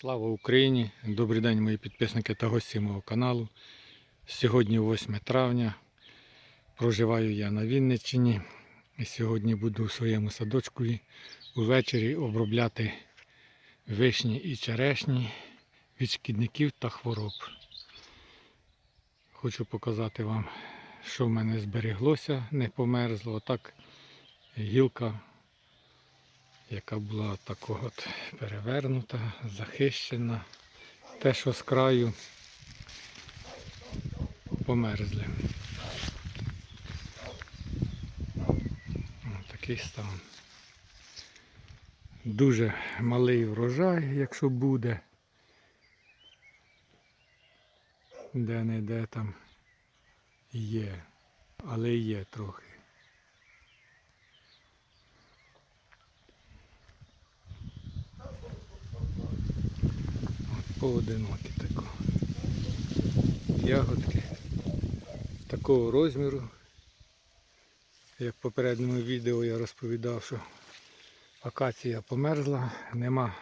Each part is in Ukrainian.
Слава Україні! Добрий день, мої підписники та гості мого каналу. Сьогодні 8 травня. Проживаю я на Вінниччині. І сьогодні буду у своєму садочку увечері обробляти вишні і черешні від шкідників та хвороб. Хочу показати вам, що в мене збереглося, не померзло. Отак гілка яка була такого от перевернута, захищена. Те, що з краю померзли. Ось такий стан. Дуже малий врожай, якщо буде. Де-не-де там є, але є трохи. Поодинокі тако. Ягодки такого розміру. Як в попередньому відео я розповідав, що акація померзла, нема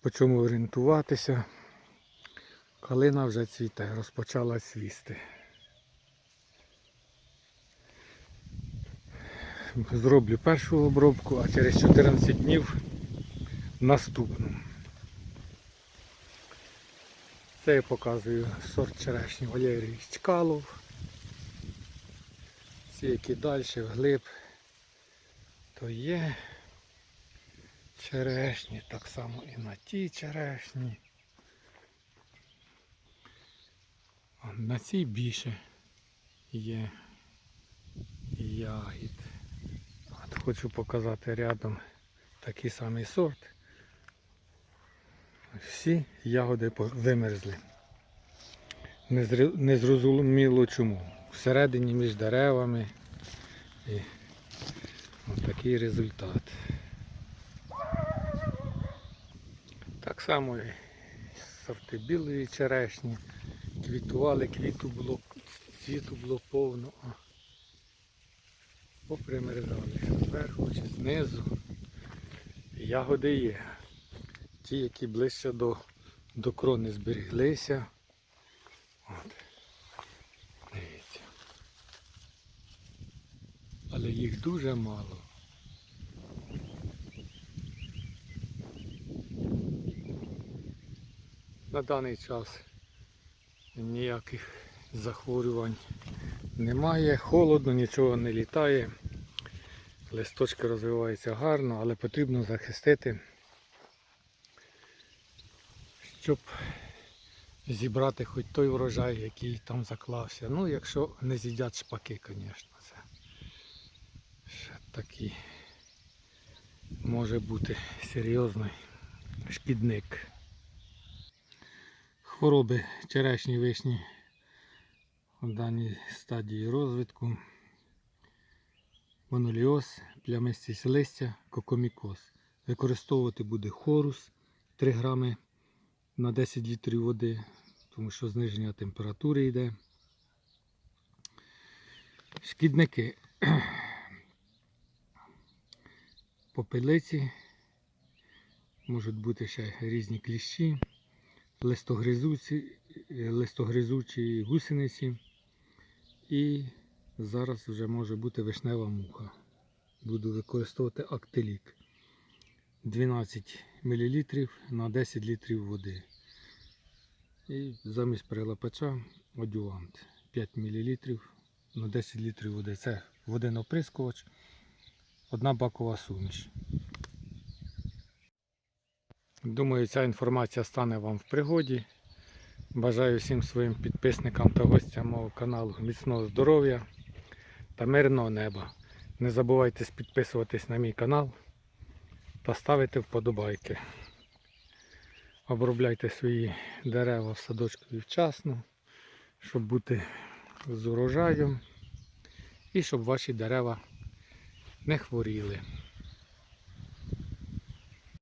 по чому орієнтуватися. Калина вже цвіте, розпочала цвісти. Зроблю першу обробку, а через 14 днів наступну. Це я показую сорт черешні Валерій Чкалов. Ці, які далі вглиб, то є черешні, так само і на ті черешні. А На цій більше є ягід. От хочу показати рядом такий самий сорт. Всі ягоди вимерзли. Незрозуміло чому. Всередині між деревами. І ось такий результат. Так само і сорти білої черешні. Квітували, квіту було, цвіту було повно. Попримерзали зверху чи знизу. Ягоди є. Ті, які ближче до, до крони зберіглися. От. Дивіться. Але їх дуже мало. На даний час ніяких захворювань немає, холодно, нічого не літає. Листочки розвиваються гарно, але потрібно захистити щоб зібрати хоч той врожай, який там заклався. Ну, якщо не з'їдять шпаки, звісно, це ще такий може бути серйозний шкідник. Хвороби черешні вишні в даній стадії розвитку. Моноліоз, плямистість листя, кокомікоз. Використовувати буде хорус 3 грами на 10 літрів води, тому що зниження температури йде. Шкідники попелиці, можуть бути ще різні кліщі, листогризучі, листогризучі гусениці і зараз вже може бути вишнева муха. Буду використовувати актилік. 12 мл на 10 літрів води. І замість перелапача одювант 5 мл на 10 літрів води. Це водин оприскувач, одна бакова суміш. Думаю, ця інформація стане вам в пригоді. Бажаю всім своїм підписникам та гостям мого каналу міцного здоров'я та мирного неба. Не забувайте підписуватись на мій канал та ставити вподобайки. Обробляйте свої дерева в садочку вчасно, щоб бути з урожаєм і щоб ваші дерева не хворіли.